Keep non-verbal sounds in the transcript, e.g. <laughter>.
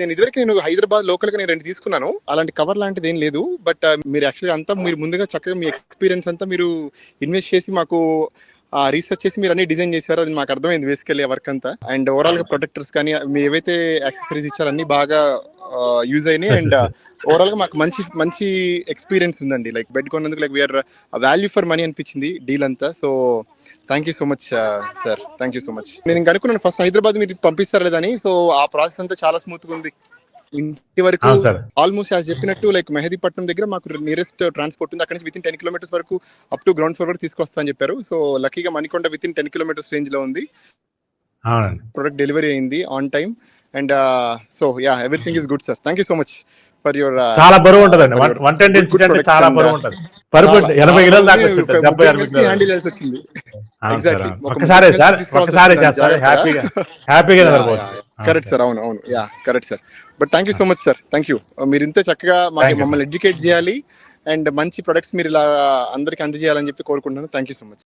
నేను ఇదివరకు నేను హైదరాబాద్ లోకల్గా నేను రెండు తీసుకున్నాను. అలాంటి కవర్ లాంటిది ఏం లేదు. బట్ మీరు యాక్చువల్గా అంతా మీరు ముందుగా చక్కగా మీ ఎక్స్పీరియన్స్ అంతా మీరు ఇన్వెస్ట్ చేసి మాకు రీసెర్చ్ చేసి మీరు అన్ని డిజైన్ చేశారు. అది మాకు అర్థమైంది బేసికల్లీ వర్క్ అంతా. అండ్ ఓవరాల్గా ప్రొటెక్టర్స్ కానీ మీ ఏవైతే యాక్సెసరీస్ ఇచ్చారో అన్ని బాగా యూజ్ అయినాయి. <laughs> అండ్ ఓవరాల్గా మాకు మంచి మంచి ఎక్స్పీరియన్స్ ఉందండి. Like bed కొన్నందుకు like we are value for money అనిపించింది డీల్ అంతా. So thank you so much sir thank you so much నేను ఇంకా అనుకున్నాను ఫస్ట్ హైదరాబాద్ మీరు పంపిస్తారు లేదని సో ఆ ప్రాసెస్ అంతా చాలా స్మూత్గా ఉంది. ఇంటి వరకు ఆల్మోస్ట్ యాజ్ చెప్పినట్టు లైక్ మెహదీపట్నం దగ్గర మాకు నియరెస్ట్ ట్రాన్స్పోర్ట్ ఉంది. అక్కడ నుంచి విత్ ఇన్ టెన్ కిలోమీటర్స్ వరకు అప్ టు గ్రౌండ్ ఫ్లోర్ వరకు తీసుకొస్తా అని చెప్పారు. సో లక్కీగా Manikonda within ten kilometres రేంజ్లో ఉంది. ప్రొడక్ట్ డెలివరీ అయింది on time and so yeah everything is good sir thank you so much for your చాలా బరువు ఉంటదండి. వన్ టెన్ product చాలా బరువు uh, ఉంటది. పరుపు ఎనభై కిలోలు దాకా వచ్చుంటది డెబ్బై అరవై కిలోలు. హ్యాండిల్ చేయాల్సి వచ్చింది. అవును సార్, ఒక్కసారే సార్ వచ్చింది. చేస్తారు. హ్యాపీగా హ్యాపీగా నిద్రపోవచ్చు కరెక్ట్ సార్ అవును. అవును yeah correct sir but thank you so much sir thank you మీరు ఇంత చక్కగా మాకు. మమ్మల్ని ఎడ్యుకేట్ చేయాలి. అండ్ మంచి ప్రొడక్ట్స్ మీరు ఇలా అందరికి అందజేయాలని చెప్పి కోరుకుంటున్నాను. Thank you so much